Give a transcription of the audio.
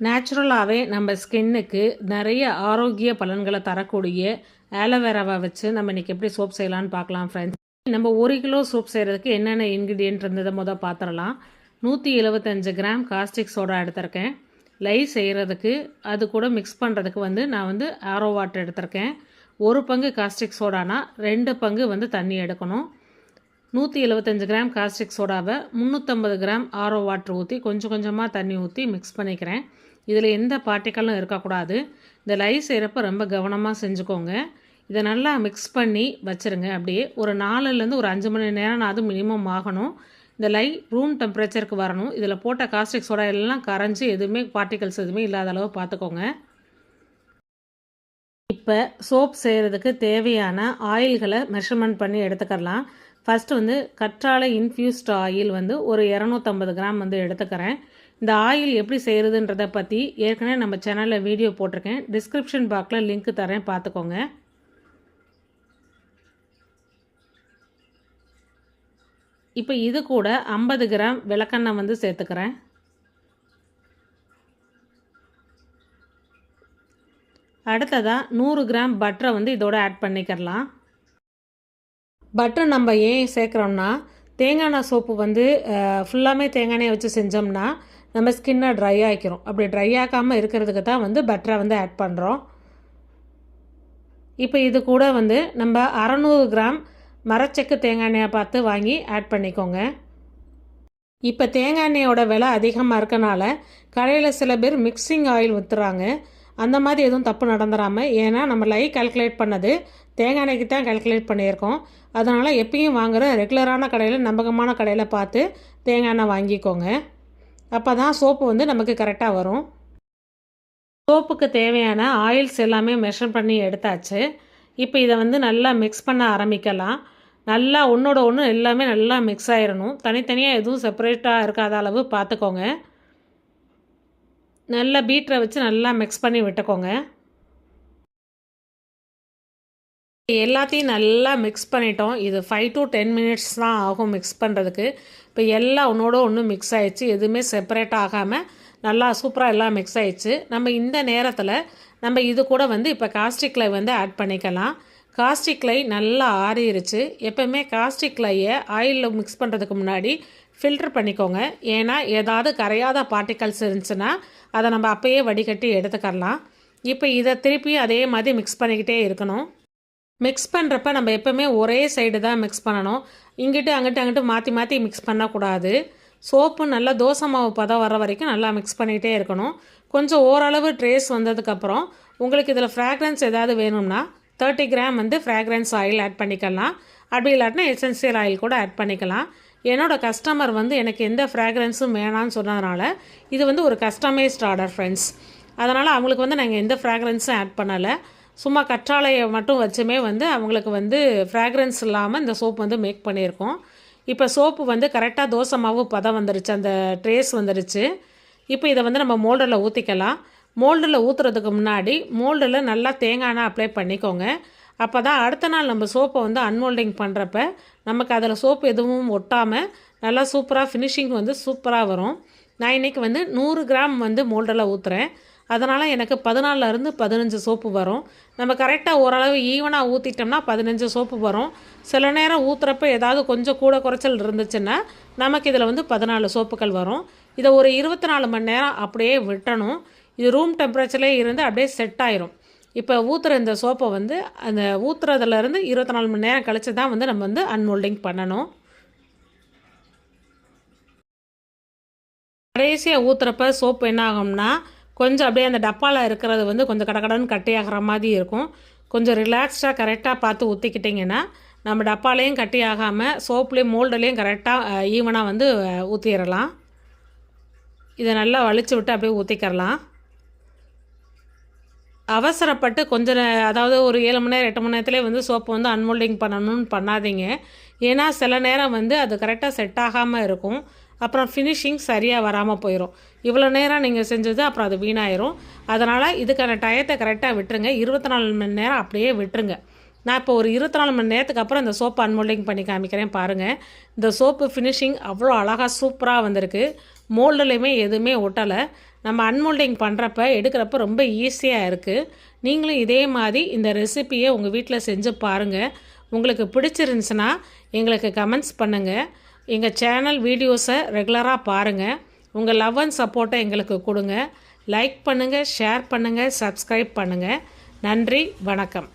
நேச்சுரலாகவே நம்ம ஸ்கின்னுக்கு நிறைய ஆரோக்கிய பலன்களை தரக்கூடிய ஆலோவேராவை வச்சு நம்ம இன்றைக்கி எப்படி சோப் செய்யலான்னு பார்க்கலாம் ஃப்ரெண்ட்ஸ் நம்ம ஒரு கிலோ சோப் செய்கிறதுக்கு என்னென்ன இன்க்ரீடியன்ட் இருந்ததை மொதல் பார்த்துடலாம் நூற்றி எழுபத்தஞ்சு கிராம் காஸ்டிக் சோடா எடுத்திருக்கேன். லை செய்கிறதுக்கு அது கூட மிக்ஸ் பண்ணுறதுக்கு வந்து நான் வந்து ஆரோ வாட்டர் எடுத்திருக்கேன். ஒரு பங்கு காஸ்டிக் சோடானா ரெண்டு பங்கு வந்து தண்ணி எடுக்கணும். நூற்றி எழுபத்தஞ்சு கிராம் காஸ்டிக் சோடாவை முந்நூற்றம்பது கிராம் ஆரோ வாட்டர் ஊற்றி கொஞ்சம் கொஞ்சமாக தண்ணி ஊற்றி மிக்ஸ் பண்ணிக்கிறேன். இதில் எந்த பார்ட்டிக்கலும் இருக்கக்கூடாது. இந்த லை செய்கிறப்ப ரொம்ப கவனமாக செஞ்சுக்கோங்க. இதை நல்லா மிக்ஸ் பண்ணி வச்சுருங்க. அப்படியே ஒரு நாலுலேருந்து ஒரு அஞ்சு மணி நேரம் அது மினிமம் ஆகணும். இந்த லை ரூம் டெம்பரேச்சருக்கு வரணும். இதில் போட்ட காஸ்டிக் சோடா எல்லாம் கரைஞ்சி எதுவுமே பார்ட்டிகல்ஸ் எதுவுமே இல்லாத அளவு பார்த்துக்கோங்க. இப்போ சோப் செய்கிறதுக்கு தேவையான ஆயில்களை மெஷர்மெண்ட் பண்ணி எடுத்துக்கலாம். ஃபஸ்ட்டு வந்து கற்றாழை இன்ஃப்யூஸ்ட் ஆயில் வந்து ஒரு இரநூத்தம்பது கிராம் வந்து எடுத்துக்கிறேன். இந்த ஆயில் எப்படி செய்கிறதுன்றதை பற்றி ஏற்கனவே நம்ம சேனலில் வீடியோ போட்டிருக்கேன். டிஸ்கிரிப்ஷன் பாக்ஸில் லிங்க் தரேன் பார்த்துக்கோங்க. இப்போ இது கூட ஐம்பது கிராம் விளக்கெண்ணெய் வந்து சேர்த்துக்கிறேன். அடுத்ததாக நூறு கிராம் பட்டரை வந்து இதோட ஆட் பண்ணிக்கிறலாம். பட்டர் நம்ம ஏன் சேர்க்குறோம்னா தேங்காய் எண்ணெய் சோப்பு வந்து ஃபுல்லாமே தேங்காய் வச்சு செஞ்சோம்னா நம்ம ஸ்கின்னை ட்ரை ஆகிக்கிறோம் அப்படி ட்ரை ஆக்காமல் இருக்கிறதுக்கு தான் வந்து பட்டரை வந்து ஆட் பண்ணுறோம் இப்போ இது கூட வந்து நம்ம அறநூறு கிராம் மரச்செக்கு தேங்காய் எண்ணெயை பார்த்து வாங்கி ஆட் பண்ணிக்கோங்க. இப்போ தேங்காய் எண்ணெயோட விலை அதிகமாக இருக்கனால கடையில் சில பேர் மிக்சிங் ஆயில் ஊற்றுறாங்க அந்த மாதிரி எதுவும் தப்பு நடந்துடாமல் ஏன்னா நம்ம லை கால்குலேட் பண்ணது தேங்காய் எண்ணெய்க்கு தான் கால்குலேட் பண்ணியிருக்கோம். அதனால் எப்பயும் வாங்குகிற ரெகுலரான கடையில் நம்பகமான கடையில் பார்த்து தேங்காய் எண்ணெய் வாங்கிக்கோங்க. அப்போ தான் சோப்பு வந்து நமக்கு கரெக்டாக வரும். சோப்புக்கு தேவையான ஆயில்ஸ் எல்லாமே மெஷர் பண்ணி எடுத்தாச்சு. இப்போ இதை வந்து நல்லா மிக்ஸ் பண்ண ஆரம்பிக்கலாம். நல்லா ஒன்றோட ஒன்று எல்லாமே நல்லா மிக்ஸ் ஆயிடணும் தனித்தனியாக எதுவும் செப்பரேட்டாக இருக்காத அளவு பார்த்துக்கோங்க நல்லா பீட்டரை வச்சு நல்லா மிக்ஸ் பண்ணி விட்டுக்கோங்க. எல்லாத்தையும் நல்லா மிக்ஸ் பண்ணிட்டோம். இது ஃபைவ் டு டென் மினிட்ஸ் தான் ஆகும் மிக்ஸ் பண்ணுறதுக்கு இப்போ எல்லாம் ஒன்றோட ஒன்று மிக்ஸ் ஆகிடுச்சு எதுவுமே செப்பரேட் ஆகாமல் நல்லா சூப்பராக எல்லாம் மிக்ஸ் ஆகிடுச்சு நம்ம இந்த நேரத்தில் நம்ம இது கூட வந்து இப்போ காஸ்டிக் லை வந்து ஆட் பண்ணிக்கலாம். காஸ்டிக் லை நல்லா ஆறிடுச்சு எப்போவுமே காஸ்டிக் லையை ஆயிலில் மிக்ஸ் பண்ணுறதுக்கு முன்னாடி ஃபில்டர் பண்ணிக்கோங்க. ஏன்னா ஏதாவது கரையாத பார்ட்டிகல்ஸ் இருந்துச்சுன்னா அதை நம்ம அப்போயே வடிகட்டி எடுத்துக்கலாம் இப்போ இதை திருப்பி அதே மாதிரி மிக்ஸ் பண்ணிக்கிட்டே இருக்கணும். மிக்ஸ் பண்ணுறப்ப நம்ம எப்போவுமே ஒரே சைடு தான் மிக்ஸ் பண்ணணும். இங்கிட்டு அங்கிட்டு அங்கிட்டு மாற்றி மாற்றி மிக்ஸ் பண்ணக்கூடாது. சோப்பு நல்லா தோசை மாவு பதம் வர வரைக்கும் நல்லா மிக்ஸ் பண்ணிகிட்டே இருக்கணும். கொஞ்சம் ஓரளவு ட்ரேஸ் வந்ததுக்கப்புறம் உங்களுக்கு இதில் ஃப்ராக்ரன்ஸ் ஏதாவது வேணும்னா தேர்ட்டி கிராம் வந்து ஃப்ராக்ரன்ஸ் ஆயில் ஆட் பண்ணிக்கலாம். அப்படி இல்லாட்டினா எசென்சியல் ஆயில் கூட ஆட் பண்ணிக்கலாம். என்னோடய கஸ்டமர் வந்து எனக்கு எந்த ஃப்ராக்ரன்ஸும் வேணான்னு சொன்னதுனால இது வந்து ஒரு கஸ்டமைஸ்ட் ஆர்டர் ஃப்ரெண்ட்ஸ் அதனால் அவங்களுக்கு வந்து நாங்கள் எந்த ஃப்ராக்ரன்ஸும் ஆட் பண்ணலை. சும்மா கற்றாழையை மட்டும் வச்சுமே வந்து அவங்களுக்கு வந்து ஃப்ராக்ரன்ஸ் இல்லாமல் இந்த சோப் வந்து மேக் பண்ணியிருக்கோம். இப்போ சோப்பு வந்து கரெக்டாக தோசை மாவு பதம் வந்துருச்சு அந்த ட்ரேஸ் வந்துருச்சு. இப்போ இதை வந்து நம்ம மோல்டரில் ஊற்றிக்கலாம் மோல்டில் ஊற்றுறதுக்கு முன்னாடி மோல்டில் நல்லா தேங்காய் அப்ளை பண்ணிக்கோங்க. அப்போ தான் அடுத்த நாள் நம்ம சோப்பை வந்து அன்மோல்டிங் பண்ணுறப்ப நமக்கு அதில் சோப்பு எதுவும் ஒட்டாமல் நல்லா சூப்பராக ஃபினிஷிங் வந்து சூப்பராக வரும். நான் இன்றைக்கி வந்து நூறு கிராம் வந்து மோல்டில் ஊற்றுறேன் அதனால் எனக்கு பதினாலருந்து பதினஞ்சு சோப்பு வரும். நம்ம கரெக்டாக ஓரளவு ஈவனாக ஊற்றிட்டோம்னா பதினஞ்சு சோப்பு வரும். சில நேரம் ஊற்றுறப்ப ஏதாவது கொஞ்சம் கூட குறைச்சல் இருந்துச்சுன்னா நமக்கு இதில் வந்து பதினாலு சோப்புகள் வரும். இதை ஒரு இருபத்தி நாலு மணி நேரம் அப்படியே விட்டணும். இது ரூம் டெம்பரேச்சர்லேயே இருந்து அப்படியே செட் ஆயிரும். இப்போ ஊற்றுற இந்த சோப்பை வந்து அந்த ஊற்றுறதுலேருந்து இருபத்தி நாலு மணி நேரம் கழித்து தான் வந்து நம்ம வந்து அன்மோல்டிங் பண்ணணும். கடைசியாக ஊற்றுறப்ப சோப்பு என்ன ஆகும்னா கொஞ்சம் அப்படியே அந்த டப்பாவில் இருக்கிறது வந்து கொஞ்சம் கடகடன்னு கட்டியாகிற மாதிரி இருக்கும். கொஞ்சம் ரிலாக்ஸ்டாக கரெக்டாக பார்த்து ஊற்றிக்கிட்டிங்கன்னா நம்ம டப்பாலையும் கட்டி ஆகாமல் சோப்லேயும் மோல்டுலேயும் கரெக்டாக ஈவனாக வந்து ஊற்றிடலாம் இதை நல்லா வலிச்சு விட்டு அப்படியே ஊற்றிக்கிறலாம் அவசரப்பட்டு கொஞ்சம் அதாவது ஒரு ஏழு மணி நேரம் எட்டு மணி நேரத்துலேயே வந்து சோப்பு வந்து அன்மோல்டிங் பண்ணணும்னு பண்ணாதீங்க. ஏன்னா சில நேரம் வந்து அது கரெக்டாக செட் ஆகாமல் இருக்கும். அப்புறம் ஃபினிஷிங் சரியாக வராமல் போயிடும் இவ்வளோ நேரம் நீங்கள் செஞ்சது அப்புறம் அது வீணாயிரும். அதனால் இதுக்கான டயத்தை கரெக்டாக விட்டுருங்க. இருபத்தி நாலு மணி நேரம் அப்படியே விட்டுருங்க. நான் இப்போ ஒரு இருபத்தி நாலு மணி நேரத்துக்கு அப்புறம் இந்த சோப்பு அன்மோல்டிங் பண்ணி காமிக்கிறேன் பாருங்கள் இந்த சோப்பு ஃபினிஷிங் அவ்வளோ அழகாக சூப்பராக வந்திருக்கு. மோல்டுலையுமே எதுவுமே ஒட்டலை. நம்ம அன்மோல்டிங் பண்ணுறப்ப எடுக்கிறப்ப ரொம்ப ஈஸியாக இருக்குது நீங்களும் இதே மாதிரி இந்த ரெசிப்பியை உங்கள் வீட்டில் செஞ்சு பாருங்கள் உங்களுக்கு பிடிச்சிருந்துச்சுன்னா எங்களுக்கு கமெண்ட்ஸ் பண்ணுங்கள் எங்கள் சேனல் வீடியோஸை ரெகுலராக பாருங்கள் உங்கள் லவ் அண்ட் சப்போர்ட்டை எங்களுக்கு கொடுங்க. லைக் பண்ணுங்கள் ஷேர் பண்ணுங்கள் சப்ஸ்கிரைப் பண்ணுங்கள் நன்றி வணக்கம்.